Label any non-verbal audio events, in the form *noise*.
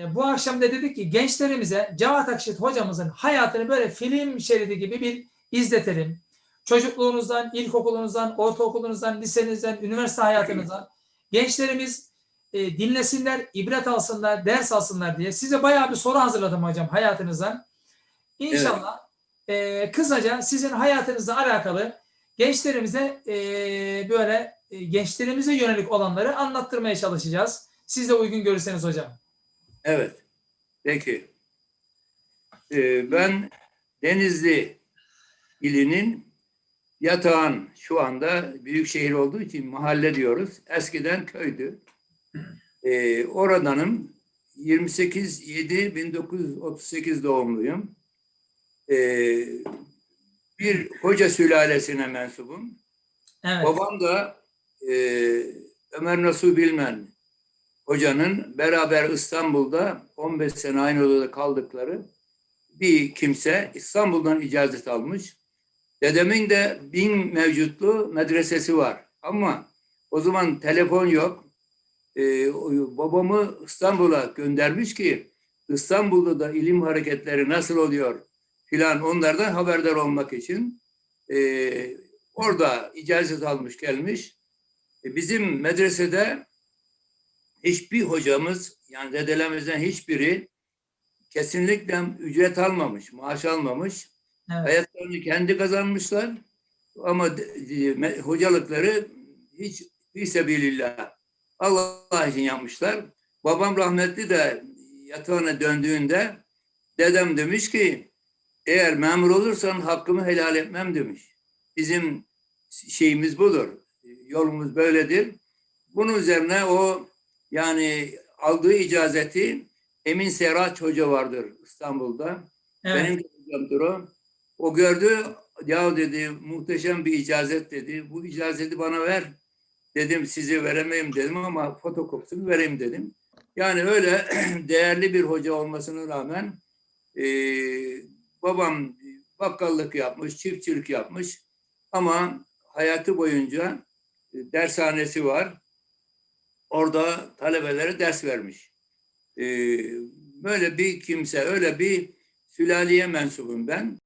E, Bu akşam da dedik ki gençlerimize Cevat Akşit hocamızın hayatını böyle film şeridi gibi bir izletelim. Çocukluğunuzdan, ilkokulunuzdan, ortaokulunuzdan, lisenizden, üniversite hayatınızdan gençlerimiz e, dinlesinler, ibret alsınlar, ders alsınlar diye size bayağı bir soru hazırladım hocam hayatınızdan. İnşallah e, kısaca sizin hayatınızla alakalı gençlerimize e, böyle e, gençlerimize yönelik olanları anlattırmaya çalışacağız. Siz de uygun görürseniz hocam. Evet. Peki. Ee, ben Denizli ilinin Yatağan şu anda büyük şehir olduğu için mahalle diyoruz. Eskiden köydü. Ee, oradanım 28 7 1938 doğumluyum. Ee, bir hoca sülalesine mensubum. Evet. Babam da e, Ömer Nasuh Bilmen hocanın beraber İstanbul'da 15 sene aynı odada kaldıkları bir kimse İstanbul'dan icazet almış. Dedemin de bin mevcutlu medresesi var. Ama o zaman telefon yok. E, o- babamı İstanbul'a göndermiş ki İstanbul'da da ilim hareketleri nasıl oluyor filan onlardan haberdar olmak için. E, orada icazet almış gelmiş. E, bizim medresede hiçbir hocamız yani dedelerimizden hiçbiri kesinlikle ücret almamış, maaş almamış. evet. Hayatlarını kendi kazanmışlar ama me- hocalıkları hiç fisebilillah Allah için yapmışlar. Babam rahmetli de yatağına döndüğünde dedem demiş ki eğer memur olursan hakkımı helal etmem demiş. Bizim şeyimiz budur. Yolumuz böyledir. Bunun üzerine o yani aldığı icazeti Emin Seraç Hoca vardır İstanbul'da. evet. Benim hocamdır o. O gördü, ya dedi muhteşem bir icazet dedi. Bu icazeti bana ver. Dedim size veremeyim dedim ama fotokopisini vereyim dedim. Yani öyle *clears throat* değerli bir hoca olmasına rağmen eee, babam bakkallık yapmış, çiftçilik yapmış ama hayatı boyunca e, dershanesi var. Orada talebelere ders vermiş. Eee, böyle bir kimse, öyle bir sülaleye mensubum ben.